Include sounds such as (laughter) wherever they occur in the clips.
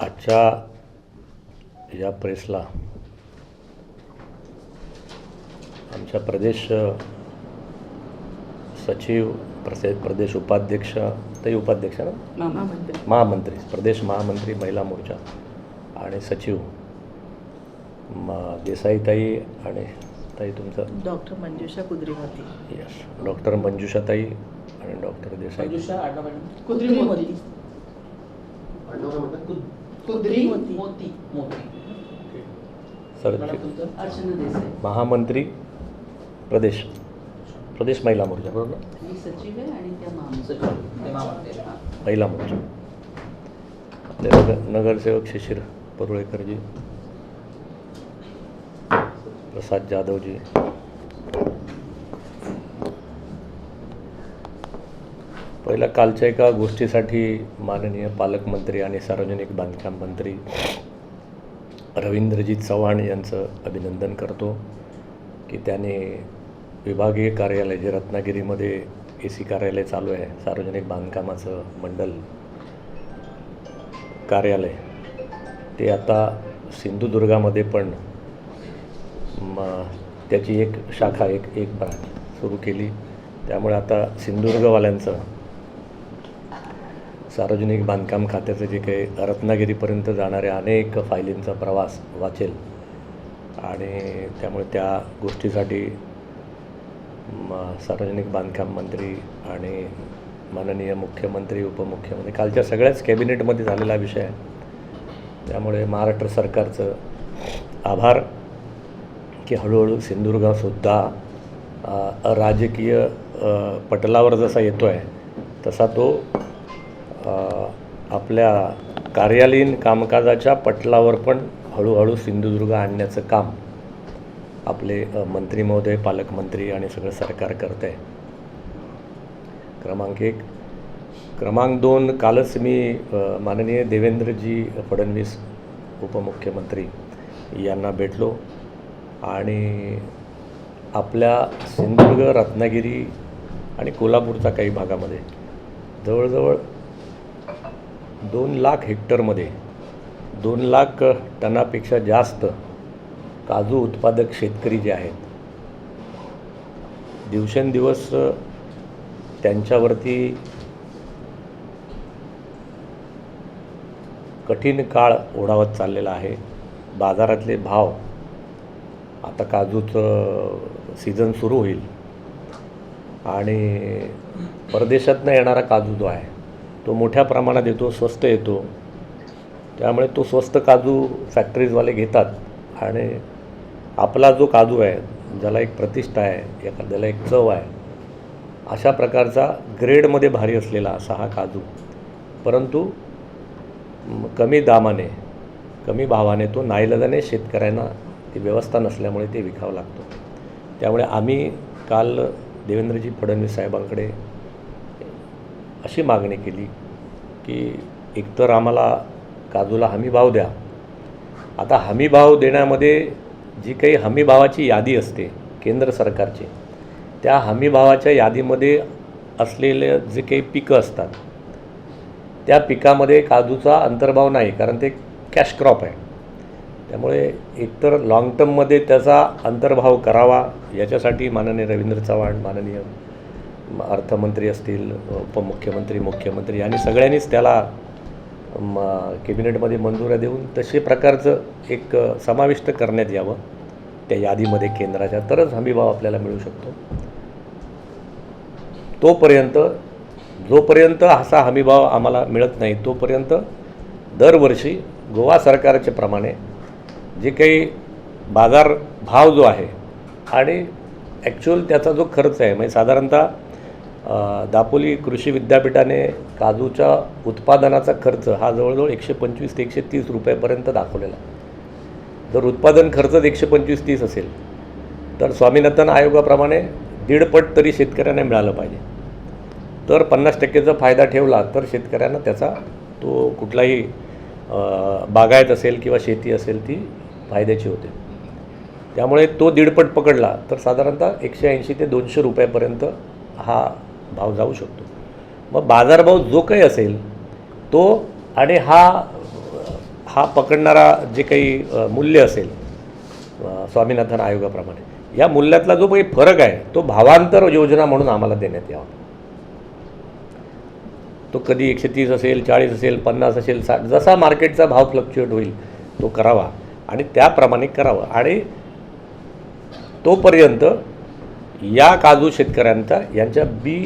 आजच्या या प्रेसला आमच्या प्रदेश सचिव प्रसे प्रदेश उपाध्यक्ष ते उपाध्यक्ष ना? महामंत्री. महामंत्री प्रदेश महामंत्री महिला मोर्चा आणि सचिव म देसाईताई आणि ताई तुमचं? Doctor Manjusha Kudrimati. Yes doctor मंजुषाताई आणि डॉक्टर देसाई. मंजुषा कुद्रीमती. कुद्री मोती. मोती. अर्चना देसाई. महामंत्री प्रदेश. प्रदेश महिला मोर्चा बरोबर? मी सचिव आहे आणि त्या मामाचे महिला मोर्चा. आपले नगर नगरसेवक शिशिर परुळेकरजी प्रसाद जाधवजी. पहिल्या कालच्या एका गोष्टीसाठी माननीय पालकमंत्री आणि सार्वजनिक बांधकाम मंत्री रवींद्रजीत चव्हाण यांचं अभिनंदन करतो की त्याने विभागीय कार्यालय जे रत्नागिरीमध्ये ए सी कार्यालय चालू आहे सार्वजनिक बांधकामाचं मंडल कार्यालय ते आता सिंधुदुर्गामध्ये पण म त्याची एक शाखा एक एक ब्रांच सुरू केली. त्यामुळे आता सिंधुदुर्गवाल्यांचं सार्वजनिक बांधकाम खात्याचं जे काही रत्नागिरीपर्यंत जाणाऱ्या अनेक फायलींचा प्रवास वाचेल. आणि त्यामुळे त्या गोष्टीसाठी म सार्वजनिक बांधकाम मंत्री आणि माननीय मुख्यमंत्री उपमुख्यमंत्री कालच्या सगळ्याच कॅबिनेटमध्ये झालेला विषय आहे. त्यामुळे महाराष्ट्र सरकारचं आभार की हळूहळू सिंधुदुर्गसुद्धा राजकीय पटलावर जसा येतो आहे तसा तो आपल्या कार्यालयीन कामकाजाच्या पटलावर पण हळूहळू सिंधुदुर्ग आणण्याचं काम आपले मंत्री महोदय पालकमंत्री आणि सगळं सरकार करत आहे क्रमांक एक. क्रमांक दोन कालच मी माननीय देवेंद्रजी फडणवीस उपमुख्यमंत्री यांना भेटलो आणि आपल्या सिंधुदुर्ग रत्नागिरी आणि कोल्हापूरच्या काही भागामध्ये जवळजवळ दोन लाख हेक्टरमध्ये दोन लाख टनापेक्षा जास्त काजू उत्पादक शेतकरी जे आहेत दिवसेंदिवस त्यांच्यावरती कठीण काळ ओढावत चाललेला आहे. बाजारातले भाव आता काजूचं सीझन सुरू होईल आणि परदेशातनं येणारा काजू जो आहे तो मोठ्या प्रमाणात येतो स्वस्त येतो. त्यामुळे तो स्वस्त काजू फॅक्टरीजवाले घेतात. आणि आपला जो काजू आहे ज्याला एक प्रतिष्ठा आहे एखाद्याला एक चव आहे अशा प्रकारचा ग्रेडमध्ये भारी असलेला असा हा काजू. परंतु कमी दामाने कमी भावाने तो नाईलाजाने शेतकऱ्यांना ती व्यवस्था नसल्यामुळे ते विकावं लागतो. त्यामुळे आम्ही काल देवेंद्रजी फडणवीस साहेबांकडे अशी मागणी केली की एकतर आम्हाला काजूला हमी भाव द्या. आता हमी भाव देण्यामध्ये जी काही हमी भावाची यादी असते केंद्र सरकारची त्या हमी भावाच्या यादीमध्ये असलेले जे काही पिकं असतात त्या पिकामध्ये काजूचा अंतर्भाव नाही कारण ते कॅश क्रॉप आहे. त्यामुळे एकतर लाँग टर्ममध्ये त्याचा अंतर्भाव करावा याच्यासाठी माननीय रवींद्र चव्हाण माननीय अर्थमंत्री असतील उपमुख्यमंत्री मुख्यमंत्री आणि सगळ्यांनीच त्याला म कॅबिनेटमध्ये मंजुऱ्या देऊन तसे प्रकारचं एक समाविष्ट करण्यात यावं त्या यादीमध्ये केंद्राच्या तरच हमीभाव आपल्याला मिळू शकतो. तोपर्यंत जोपर्यंत असा हमीभाव आम्हाला मिळत नाही तोपर्यंत दरवर्षी गोवा सरकारच्या प्रमाणे जे काही बाजार भाव जो आहे आणि ॲक्च्युअल त्याचा जो खर्च आहे म्हणजे साधारणतः दापोली कृषी विद्यापीठाने काजूच्या उत्पादनाचा खर्च हा जवळजवळ एकशे पंचवीस ते एकशे तीस रुपयापर्यंत दाखवलेला जर उत्पादन खर्चच एकशे पंचवीस तीस असेल तर स्वामीनाथन आयोगाप्रमाणे दीडपट तरी शेतकऱ्यांना मिळालं पाहिजे. तर पन्नास टक्केचा फायदा ठेवला तर शेतकऱ्यांना त्याचा तो कुठलाही बागायत असेल किंवा शेती असेल ती फायद्याची होते. त्यामुळे तो दीडपट पकडला तर साधारणतः एकशे ऐंशी ते दोनशे रुपयापर्यंत हा भाव जाऊ शकतो. मग बाजारभाव जो काही असेल तो आणि हा हा पकडणारा जे काही मूल्य असेल स्वामीनाथन आयोगाप्रमाणे या मूल्यातला जो काही फरक आहे तो भावांतर योजना म्हणून आम्हाला देण्यात यावा. तो कधी एकशे तीस असेल चाळीस असेल पन्नास असेल साठ जसा मार्केटचा भाव फ्लक्च्युएट होईल तो करावा. आणि त्याप्रमाणे करावा. आणि तोपर्यंत या काजू शेतकऱ्यांचा यांच्या बी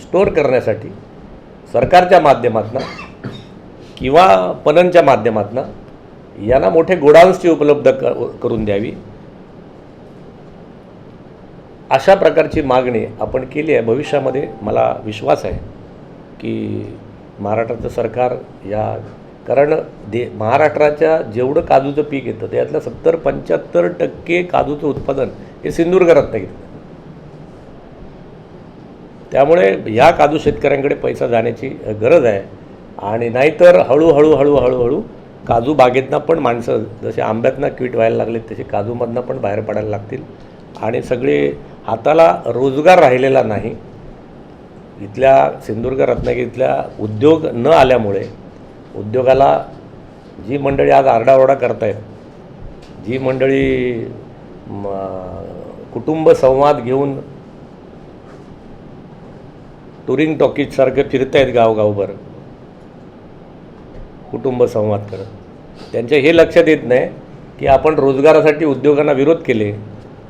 स्टोअर करण्यासाठी सरकारच्या माध्यमातून किंवा पणनच्या माध्यमातून यांना मोठे गोडाऊन्सची उपलब्ध क करून द्यावी. अशा प्रकारची मागणी आपण केली आहे. भविष्यामध्ये मला विश्वास आहे की महाराष्ट्राचं सरकार या कारण दे महाराष्ट्राच्या जेवढं काजूचं पीक येतं त्यातलं सत्तर पंच्याहत्तर टक्के काजूचं उत्पादन हे सिंधुदुर्ग रत्नागिरीत त्यामुळे या काजू शेतकऱ्यांकडे पैसा जाण्याची गरज आहे. आणि नाहीतर हळूहळू हळूहळू हळू काजू बागेतनं पण माणसं जसे आंब्यातनं क्विट व्हायला लागले तसे काजूमधनं पण बाहेर पडायला लागतील. आणि सगळे हाताला रोजगार राहिलेला नाही. इथल्या सिंधुदुर्ग रत्नागिरीतल्या उद्योग न आल्यामुळे उद्योगाला जी मंडळी आज आरडाओरडा करतायत जी मंडळी कुटुंब संवाद घेऊन टुरिंग फिरत फिरतायत गावगावभर कुटुंब संवाद करत. त्यांच्या हे लक्षात येत नाही की आपण रोजगारासाठी उद्योगांना विरोध केले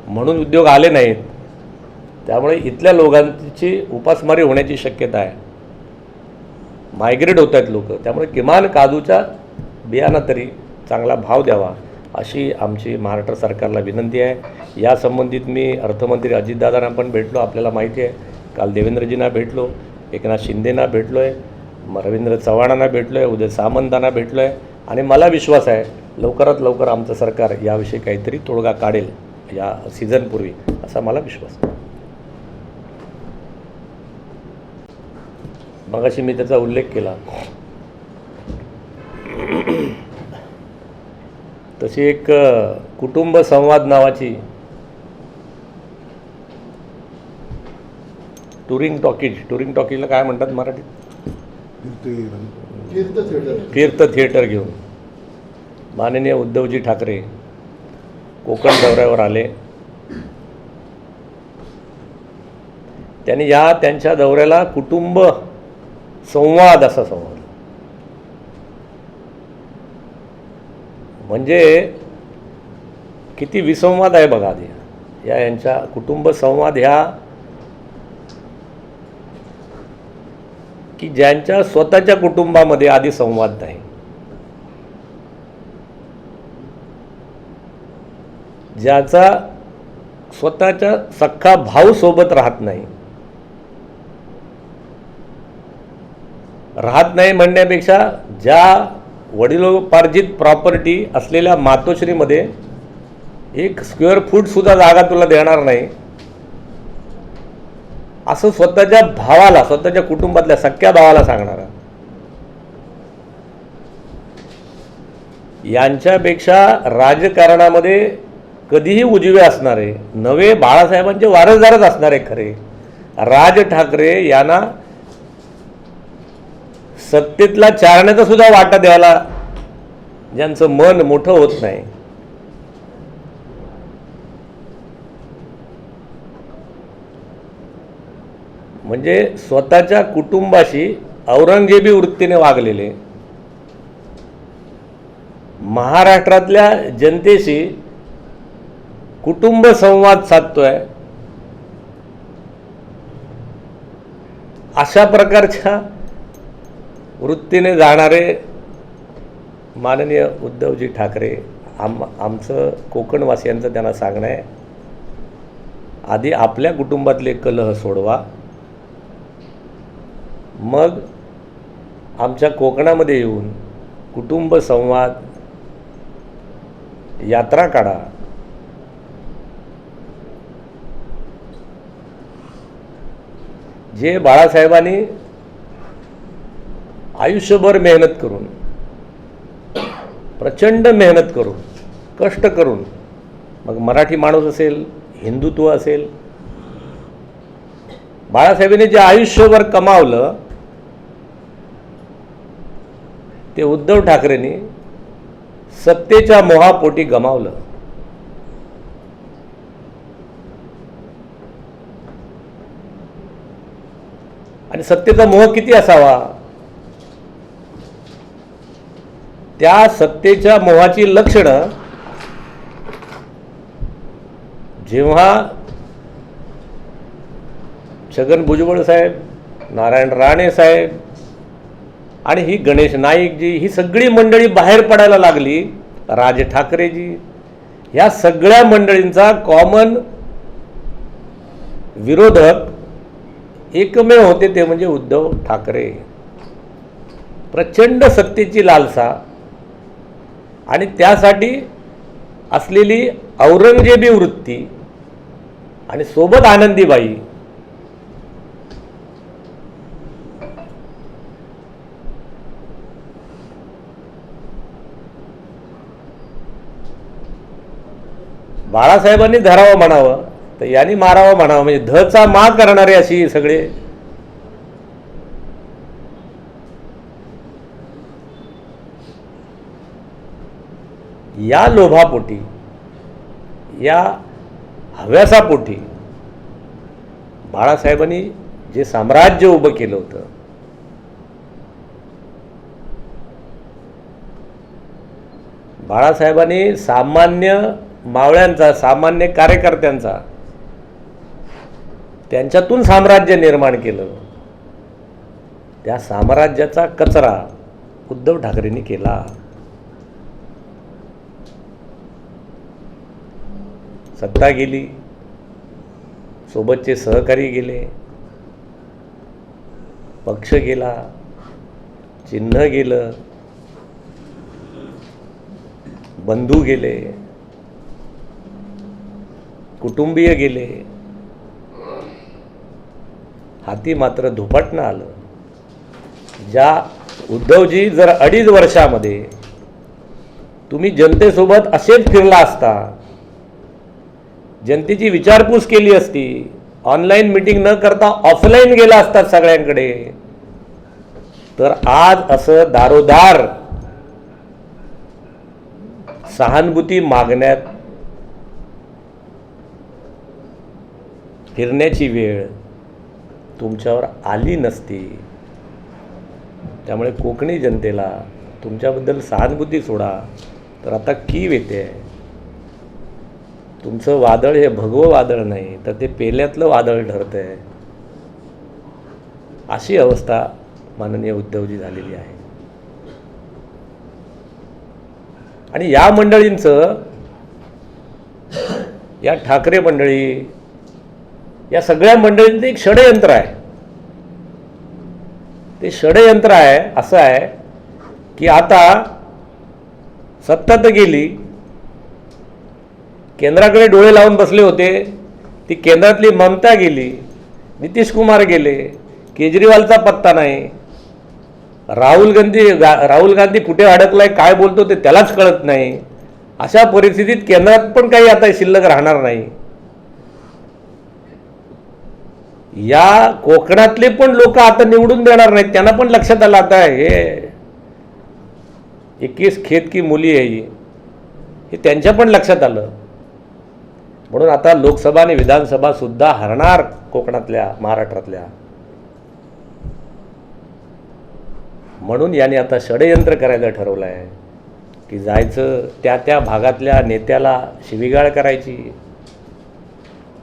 म्हणून उद्योग आले नाहीत. त्यामुळे इथल्या लोकांची उपासमारी होण्याची शक्यता आहे. मायग्रेट होत आहेत लोक. त्यामुळे किमान काजूच्या बियाणा तरी चांगला भाव द्यावा अशी आमची महाराष्ट्र सरकारला विनंती आहे. या संबंधित मी अर्थमंत्री अजितदादांना पण भेटलो आपल्याला माहिती आहे. काल देवेंद्रजींना भेटलो एकनाथ शिंदेना भेटलो आहे रवींद्र चव्हाणांना भेटलो आहे उदय सामंतांना भेटलो आहे आणि मला विश्वास आहे लवकरात लवकर आमचं सरकार याविषयी काहीतरी तोडगा काढेल या सीझनपूर्वी असा मला विश्वास आहे. मगाशी मी त्याचा उल्लेख केला. तशी एक कुटुंब संवाद नावाची टुरिंग टॉकीज टुरिंग टॉकीजला काय म्हणतात मराठीत? कीर्त थिएटर तीर्थ थिएटर घेऊन. माननीय उद्धवजी ठाकरे कोकण दौऱ्यावर आले. त्यांनी या त्यांच्या दौऱ्याला कुटुंब संवाद असा संवाद. म्हणजे किती विसंवाद आहे बघा आधी. या यांच्या कुटुंब संवाद ह्या की ज्यांच्या स्वतःच्या कुटुंबामध्ये आधी संवाद नाही. ज्याचा स्वतःच्या सख्खा भाऊ सोबत राहत नाही. राहत नाही म्हणण्यापेक्षा ज्या वडिलोपार्जित प्रॉपर्टी असलेल्या मातोश्रीमध्ये एक स्क्वेअर फूटसुद्धा जागा तुला देणार नाही असं स्वतःच्या भावाला स्वतःच्या कुटुंबातल्या सख्या भावाला सांगणारा. यांच्यापेक्षा राजकारणामध्ये कधीही उजवे असणारे नवे बाळासाहेबांचे वारसदारच असणारे खरे राज ठाकरे यांना सत्तेतला चारण्याचा सुद्धा वाटा द्यायला ज्यांचं मन मोठं होत नाही. म्हणजे स्वतःच्या कुटुंबाशी औरंगजेबी वृत्तीने वागलेले महाराष्ट्रातल्या जनतेशी कुटुंब संवाद साधतोय अशा प्रकारच्या वृत्तीने जाणारे माननीय उद्धवजी ठाकरे आम आमचं कोकणवासियांचं त्यांना सांगणं आहे आधी आपल्या कुटुंबातले कलह सोडवा मग आमच्या कोकणामध्ये येऊन कुटुंब संवाद यात्रा काढा. जे बाळासाहेबांनी आयुष्यभर मेहनत करून प्रचंड मेहनत करून कष्ट करून मग मराठी माणूस असेल हिंदुत्व असेल बाळासाहेबांनी जे आयुष्यभर कमावलं ते उद्धव ठाकरेंनी सत्तेच्या मोहापोटी गमावलं. आणि सत्तेचा मोह किती असावा? त्या सत्तेच्या मोहाची लक्षणं जेव्हा छगन भुजबळ साहेब नारायण राणे साहेब आणि ही गणेश नाईकजी ही सगळी मंडळी बाहेर पडायला लागली राज ठाकरेजी. ह्या सगळ्या मंडळींचा कॉमन विरोधक एकमेव होते ते म्हणजे उद्धव ठाकरे. प्रचंड सत्तेची लालसा. आणि त्यासाठी असलेली औरंगजेबी वृत्ती आणि सोबत आनंदीबाई. बाळासाहेबांनी धरावं म्हणावं तर यांनी मारावं म्हणावं म्हणजे धचा माग करणारे अशी सगळे. या लोभापोटी या हव्यासापोटी बाळासाहेबांनी जे साम्राज्य उभं केलं होतं बाळासाहेबांनी सामान्य मावळ्यांचा सामान्य कार्यकर्त्यांचा त्यांच्यातून साम्राज्य निर्माण केलं. त्या साम्राज्याचा कचरा उद्धव ठाकरेंनी केला. सत्ता गेली. सोबतचे सहकारी गेले. पक्ष गेला. चिन्ह गेलं. बंधू गेले. कुटुंबीय गेले. हाती मात्र धुपटणं आलं. ज्या उद्धवजी जर अडीच वर्षामध्ये तुम्ही जनतेसोबत असेच फिरला असता जनतेची विचारपूस केली असती ऑनलाईन मिटिंग न करता ऑफलाईन गेला असतात सगळ्यांकडे तर आज असं दारोदार सहानुभूती मागण्यात फिरण्याची वेळ तुमच्यावर आली नसती. त्यामुळे कोकणी जनतेला तुमच्याबद्दल सहानुभूती सोडा. तर आता कीव येते. तुमचं वादळ हे भगवं वादळ नाही तर ते पेल्यातलं वादळ ठरतं आहे अशी अवस्था माननीय उद्धवजी झालेली आहे. आणि या मंडळींचं या ठाकरे मंडळी या सगळ्या मंडळींचं एक षडयंत्र आहे. ते षडयंत्र आहे असं आहे की आता सत्ता तर गेली केंद्राकडे डोळे लावून बसले होते ती केंद्रातली ममता गेली नितीश कुमार गेले केजरीवालचा पत्ता नाही. राहुल गांधी गा राहुल गांधी कुठे अडकलाय काय बोलतो ते त्यालाच कळत नाही. अशा परिस्थितीत केंद्रात पण काही आता शिल्लक राहणार नाही. या कोकणातले पण लोक आता निवडून देणार नाहीत त्यांना पण लक्षात आलं आता हे एकवीस खेत की मुली आहे ही. हे त्यांच्या पण लक्षात आलं. म्हणून आता लोकसभा आणि विधानसभा सुद्धा हरणार कोकणातल्या महाराष्ट्रातल्या. म्हणून याने आता षडयंत्र करायला ठरवलं आहे की जायचं त्या त्या भागातल्या नेत्याला शिवीगाळ करायची.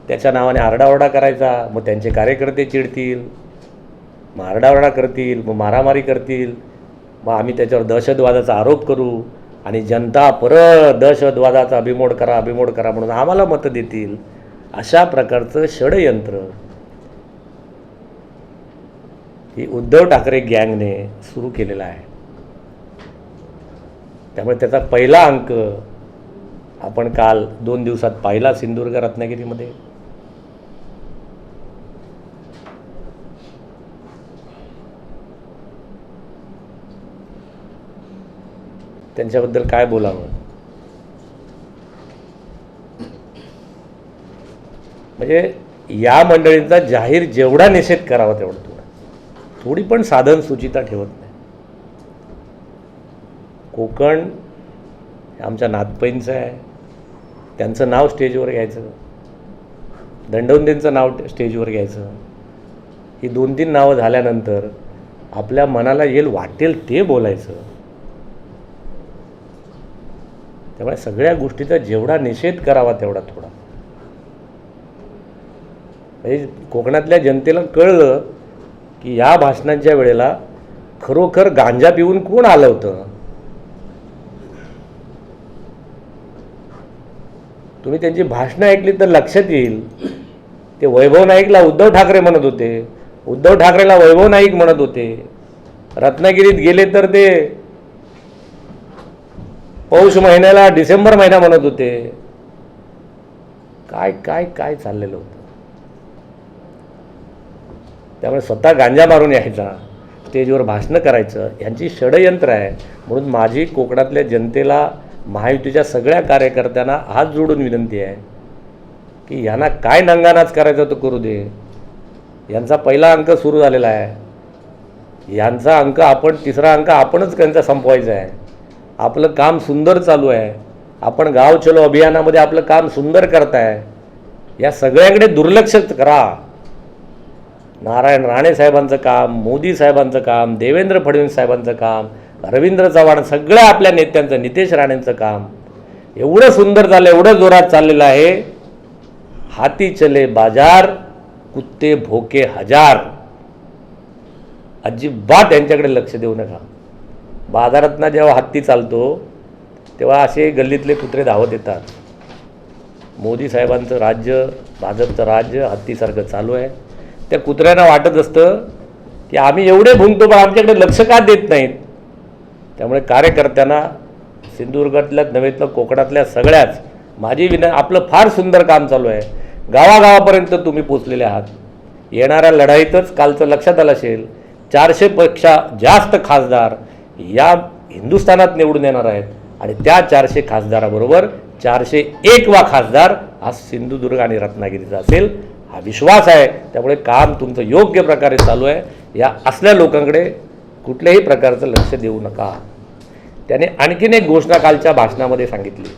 त्याच्या नावाने आरडाओरडा करायचा मग त्यांचे कार्यकर्ते चिडतील मग आरडाओरडा करतील मग मारामारी करतील मग आम्ही त्याच्यावर दहशतवादाचा आरोप करू आणि जनता परत दहशतवादाचा अभिमोड करा अभिमोड करा म्हणून आम्हाला मतं देतील अशा प्रकारचं षडयंत्र. ही उद्धव ठाकरे गँगने सुरू केलेला आहे. त्यामुळे त्याचा पहिला अंक आपण काल दोन दिवसात पाहिला सिंधुदुर्ग रत्नागिरीमध्ये. त्यांच्याबद्दल काय बोलावं? म्हणजे या मंडळींचा जाहीर जेवढा निषेध करावा तेवढा थोडा. थोडी पण साधन सुचिता ठेवत नाही. कोकण आमच्या नातपैंचं आहे. त्यांचं नाव स्टेजवर घ्यायचं. दंडवंतींचं नाव स्टेजवर घ्यायचं. ही दोन तीन नावं झाल्यानंतर आपल्या मनाला येईल वाटेल ते बोलायचं. त्यामुळे सगळ्या गोष्टीचा जेवढा निषेध करावा तेवढा थोडा. म्हणजे कोकणातल्या जनतेला कळलं की या भाषणांच्या वेळेला खरोखर गांजा पिऊन कोण आलं होतं? तुम्ही त्यांची भाषणं ऐकली तर लक्षात येईल. ते वैभव नाईकला उद्धव ठाकरे म्हणत होते. उद्धव ठाकरेला वैभव नाईक म्हणत होते. रत्नागिरीत गेले तर ते पौष महिन्याला डिसेंबर महिना म्हणत होते. काय काय काय चाललेलं होतं? त्यामुळे स्वतः गांजा मारून यायचा स्टेजवर भाषणं करायचं यांची षडयंत्र आहे. म्हणून माझी कोकणातल्या जनतेला महायुतीच्या सगळ्या कार्यकर्त्यांना हात जोडून विनंती आहे की यांना काय नंगानाच करायचा तो करू दे. यांचा पहिला अंक सुरू झालेला आहे. यांचा अंक आपण तिसरा अंक आपणच त्यांचा संपवायचा आहे. आपलं काम सुंदर चालू आहे. आपण गाव चलो अभियानामध्ये आपलं काम सुंदर करताय. या सगळ्याकडे दुर्लक्ष करा. नारायण राणे साहेबांचं काम मोदी साहेबांचं काम देवेंद्र फडणवीस साहेबांचं काम रवींद्र चव्हाण सगळ्या आपल्या नेत्यांचं नितेश राणेंचं काम. एवढं सुंदर झालं एवढं जोरात चाललेलं आहे. हाती चले बाजार कुत्ते भोके हजार. अजिबात यांच्याकडे लक्ष देऊ नका. बाजारातनं जेव्हा हत्ती चालतो तेव्हा असे गल्लीतले कुत्रे धावत येतात. मोदी साहेबांचं राज्य भाजपचं राज्य हत्तीसारखं चालू आहे. त्या कुत्र्यांना वाटत असतं की आम्ही एवढे भुंकतो पण आमच्याकडे लक्ष का देत नाहीत? त्यामुळे कार्यकर्त्यांना सिंधुदुर्गातल्या नव्हे तर कोकणातल्या सगळ्याच माझी विनं आपलं फार सुंदर काम चालू आहे. गावागावापर्यंत तुम्ही पोचलेले आहात. येणाऱ्या लढाईतच कालचं लक्षात आलं असेल चारशेपेक्षा जास्त खासदार या हिंदुस्थानात निवडून येणार आहेत. आणि त्या चारशे खासदाराबरोबर चारशे एक वा खासदार हा सिंधुदुर्ग आणि रत्नागिरीचा असेल. हा विश्वास आहे. त्यामुळे काम तुमचं योग्य प्रकारे चालू आहे. या असल्या लोकांकडे कुठल्याही प्रकारचं लक्ष देऊ नका. त्याने आणखीन एक घोषणा कालच्या भाषणामध्ये सांगितली.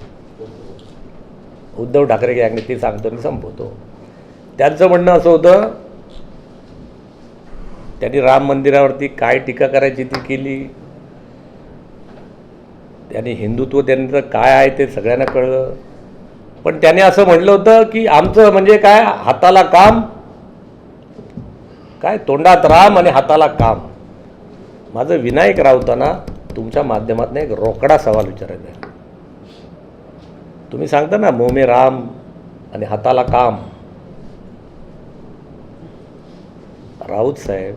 उद्धव ठाकरे यांनी ती सांगतो आणि संपवतो. त्यांचं म्हणणं असं होतं त्यांनी राम मंदिरावरती काय टीका करायची ती केली? त्यांनी हिंदुत्व त्यांचं काय आहे ते सगळ्यांना कळलं. पण त्याने असं म्हटलं होतं की आमचं म्हणजे काय? हाताला काम. काय? तोंडात राम आणि हाताला काम. माझं विनायक रावताना तुमच्या माध्यमातून एक रोकडा सवाल विचारायचा आहे. तुम्ही सांगता ना मोमे राम आणि हाताला काम. राऊत साहेब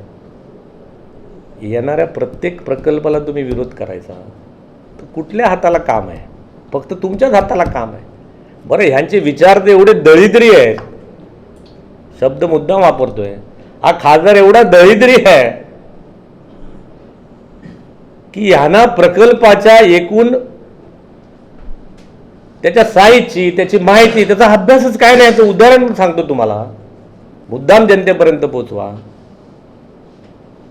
येणाऱ्या प्रत्येक प्रकल्पाला तुम्ही विरोध करायचा. कुठल्या हाताला काम आहे? फक्त तुमच्याच हाताला काम आहे. बरं ह्यांचे विचार तर एवढे दळिद्री आहेत. शब्द मुद्दाम वापरतोय. हा खासदार एवढा दळिद्री आहे की ह्यांना प्रकल्पाच्या एकूण त्याच्या साईजची त्याची माहिती त्याचा अभ्यासच काय नाही. याचं उदाहरण सांगतो तुम्हाला. मुद्दाम जनतेपर्यंत पोचवा.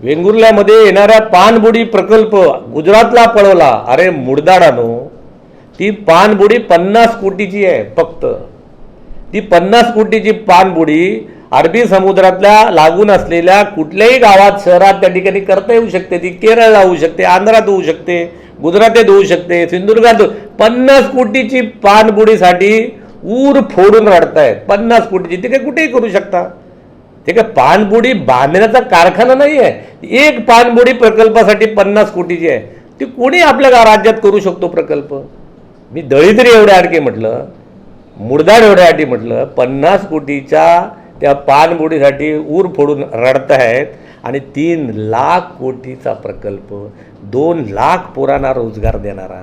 वेंगुर्ल्यामध्ये येणाऱ्या पानबुडी प्रकल्प गुजरातला पळवला. अरे मुडदाडानो ती पानबुडी पन्नास कोटीची आहे फक्त. ती पन्नास कोटीची पानबुडी अरबी समुद्रातल्या लागून असलेल्या कुठल्याही गावात शहरात त्या ठिकाणी करता येऊ शकते. ती केरळला होऊ शकते आंध्रात होऊ शकते गुजरातेत होऊ शकते सिंधुदुर्गात पन्नास कोटीची पानबुडीसाठी ऊर फोडून रडतायत. पन्नास कोटीची. ते काही कुठेही करू शकता. ते काय पानबुडी बांधण्याचा कारखाना नाही आहे एक पाणबुडी प्रकल्पासाठी पन्नास कोटीची आहे. ती कोणी आपल्या राज्यात करू शकतो प्रकल्प? मी दळिद्री एवढ्या अडके म्हटलं मुडदाड एवढ्या अटी म्हटलं पन्नास कोटीच्या त्या पाणबुडीसाठी ऊर फोडून रडत आहेत आणि तीन लाख कोटीचा प्रकल्प दोन लाख पोरांना रोजगार देणारा.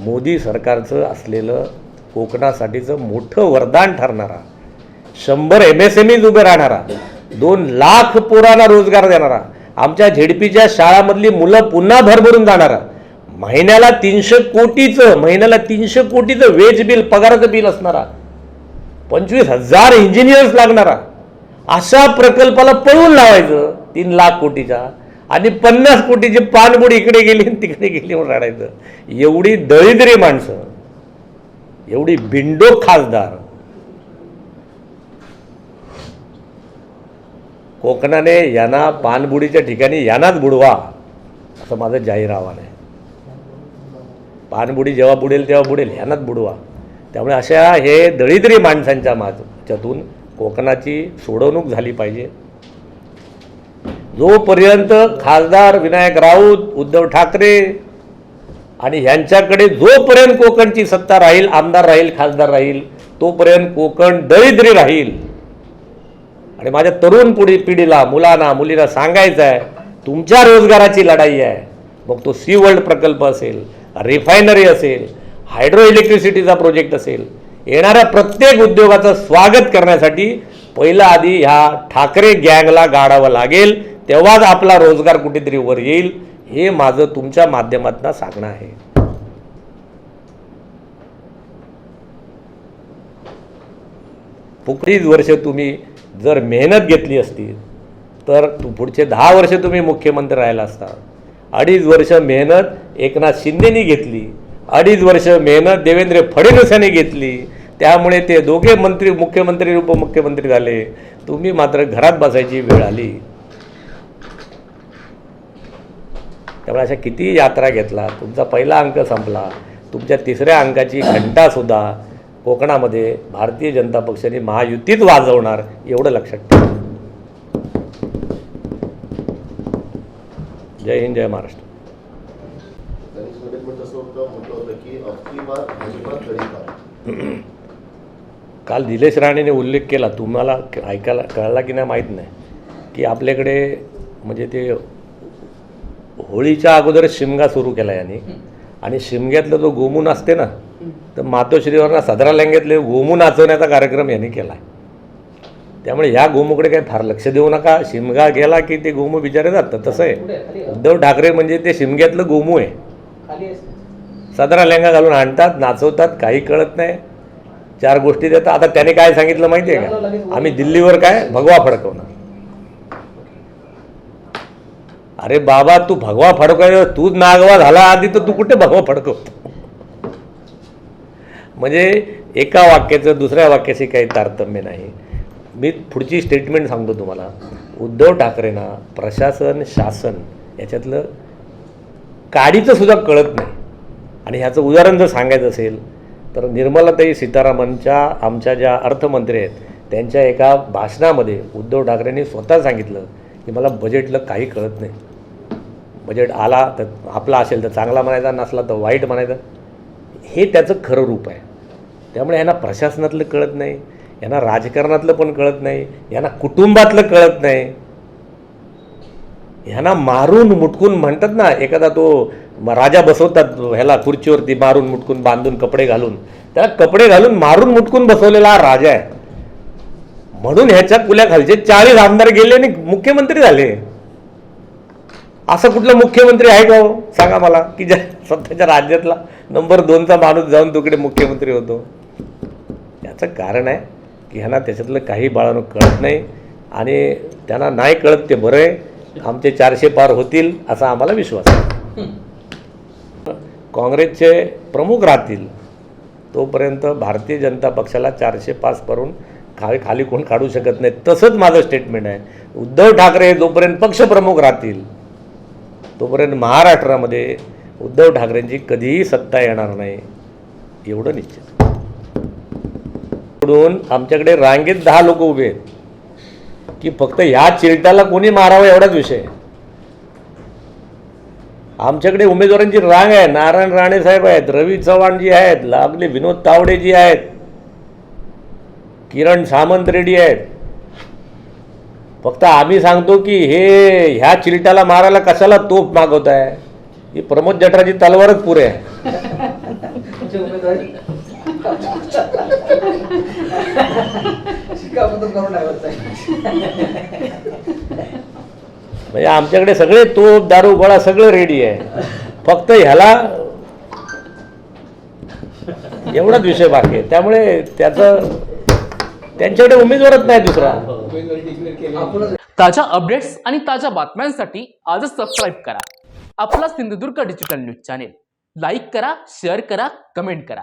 मोदी सरकारचं असलेलं कोकणासाठीचं मोठं वरदान ठरणारा. शंभर एम एस एम ईज उभे राहणारा दोन लाख पोरांना रोजगार देणारा आमच्या झेडपीच्या शाळामधली मुलं पुन्हा भरभरून जाणारा महिन्याला तीनशे कोटीचं महिन्याला तीनशे कोटीचं वेज बिल पगाराचं बिल असणारा पंचवीस हजार इंजिनियर्स लागणारा अशा प्रकल्पाला पळून लावायचं तीन लाख कोटीचा आणि पन्नास कोटीची पानबुडी इकडे गेली आणि तिकडे गेली म्हणून रडायचं. एवढी दळिद्री माणसं एवढी बिंडो खासदार कोकणाने यांना पानबुडीच्या ठिकाणी यांनाच बुडवा असं माझं जाहीर आव्हान आहे. पानबुडी जेव्हा बुडेल तेव्हा बुडेल यांनाच बुडवा. त्यामुळे अशा हे दळिद्री माणसांच्या माझ्यातून कोकणाची सोडवणूक झाली पाहिजे. जोपर्यंत खासदार विनायक राऊत उद्धव ठाकरे आणि ह्यांच्याकडे जोपर्यंत कोकणची सत्ता राहील आमदार राहील खासदार राहील तोपर्यंत कोकण दरिद्री राहील. आणि माझ्या तरुण पुढी पिढीला मुलांना मुलीला सांगायचं आहे तुमच्या रोजगाराची लढाई आहे. मग तो सी वर्ल्ड प्रकल्प असेल रिफायनरी असेल हायड्रो इलेक्ट्रिसिटीचा प्रोजेक्ट असेल येणाऱ्या प्रत्येक उद्योगाचं स्वागत करण्यासाठी पहिलं आधी ह्या ठाकरे गँगला गाडावं लागेल. तेव्हाच आपला रोजगार कुठेतरी वर येईल. हे माझं तुमच्या माध्यमातून सांगणं आहे. पुढीच वर्ष तुम्ही जर मेहनत घेतली असती तर तू पुढचे दहा वर्ष तुम्ही मुख्यमंत्री राहिला असता. अडीच वर्ष मेहनत एकनाथ शिंदेनी घेतली. अडीच वर्ष मेहनत देवेंद्र फडणवीस यांनी घेतली. त्यामुळे ते दोघे मंत्री मुख्यमंत्री उपमुख्यमंत्री झाले. तुम्ही मात्र घरात बसायची वेळ आली. त्यामुळे अशा किती यात्रा घेतला तुमचा पहिला अंक संपला. तुमच्या तिसऱ्या अंकाची घंटासुद्धा कोकणामध्ये भारतीय जनता पक्षाने महायुतीत वाजवणार एवढं लक्षात ठेवा. जय हिंद जय महाराष्ट्र. काल निलेश राणेने उल्लेख केला तुम्हाला ऐकायला कळला की नाही माहीत नाही की आपल्याकडे म्हणजे ते होळीच्या अगोदर शिमगा सुरू केला यांनी. आणि शिमग्यातला जो गोमू नाचते ना तर मातोश्रीवरनं सदरा लँग्यातले गोमू नाचवण्याचा कार्यक्रम यांनी केला त्यामुळे ह्या गोमूकडे काही फार लक्ष देऊ नका. शिमगा गेला की ते गोमू बिचारे जातात. तसं आहे. उद्धव ठाकरे म्हणजे ते शिमग्यातलं गोमू आहे. सदरा लेंगा घालून आणतात नाचवतात काही कळत नाही. चार गोष्टी देतात. आता त्याने काय सांगितलं माहिती आहे का आम्ही दिल्लीवर काय? भगवा फडकवणार. अरे बाबा तू भगवा फडकव तूच नागवा झाला आधी तर तू कुठे भगवा फडकवतो? म्हणजे एका वाक्याचं दुसऱ्या वाक्याशी काही तारतम्य नाही. मी पुढची स्टेटमेंट सांगतो तुम्हाला. उद्धव ठाकरेंना प्रशासन शासन याच्यातलं काडीचं सुद्धा कळत नाही. आणि ह्याचं उदाहरण जर सांगायचं असेल तर निर्मलाताई सीतारामनच्या आमच्या ज्या अर्थमंत्री आहेत त्यांच्या एका भाषणामध्ये उद्धव ठाकरेंनी स्वतः सांगितलं की मला बजेटलं काही कळत नाही. बजेट आला तर आपला असेल तर चांगला म्हणायचा नसला तर वाईट म्हणायचा. हे त्याचं खरं रूप आहे. त्यामुळे यांना प्रशासनातलं कळत नाही यांना राजकारणातलं पण कळत नाही यांना कुटुंबातलं कळत नाही. ह्यांना मारून मुटकून म्हणतात ना एखादा तो राजा बसवतात ह्याला खुर्चीवरती मारून मुटकून बांधून कपडे घालून. त्याला कपडे घालून मारून मुटकून बसवलेला हा राजा आहे. म्हणून ह्याच्या कुल्याखालचे चाळीस आमदार गेले आणि मुख्यमंत्री झाले. असं कुठलं मुख्यमंत्री आहे का हो? सांगा मला की ज्या स्वतःच्या राज्यातला नंबर दोनचा माणूस जाऊन तिकडे मुख्यमंत्री होतो. याचं कारण आहे की ह्यांना त्याच्यातलं काही बाळानं कळत नाही आणि त्यांना नाही कळत ते बरं आहे. आमचे चारशे पार होतील असा आम्हाला विश्वास आहे. काँग्रेसचे प्रमुख राहतील तोपर्यंत भारतीय जनता पक्षाला चारशे पास करून खाली खाली कोण काढू शकत नाही. तसंच माझं स्टेटमेंट आहे. उद्धव ठाकरे जोपर्यंत पक्षप्रमुख राहतील तोपर्यंत महाराष्ट्रामध्ये उद्धव ठाकरेंची कधीही सत्ता येणार नाही. एवढं निश्चित. म्हणून आमच्याकडे रांगेत दहा लोक उभे आहेत. की फक्त ह्या चिरट्याला कोणी मारावं एवढाच विषय आमच्याकडे उमेदवारांची रांग आहे. नारायण राणे साहेब आहेत रवी चव्हाण जी आहेत लागले विनोद तावडे जी आहेत किरण सामंत रेड्डी आहेत. फक्त आम्ही सांगतो की हे ह्या चिरट्याला मारायला कशाला तोफ आहे? ही प्रमोद जठराची तलवारच पुरे आहे. (laughs) (laughs) शिक्कामोर्तब करून. म्हणजे आमच्याकडे सगळे तोप दारू गोळा सगळं रेडी आहे. फक्त ह्याला एवढाच विषय बाकी आहे. त्यामुळे त्याचं त्यांच्याकडे उमेदवारच नाही दुसरा. ताज्या अपडेट्स आणि ताज्या बातम्यांसाठी आजच सबस्क्राईब करा. आपला Sindhudurg digital news channel like करा शेअर करा कमेंट करा.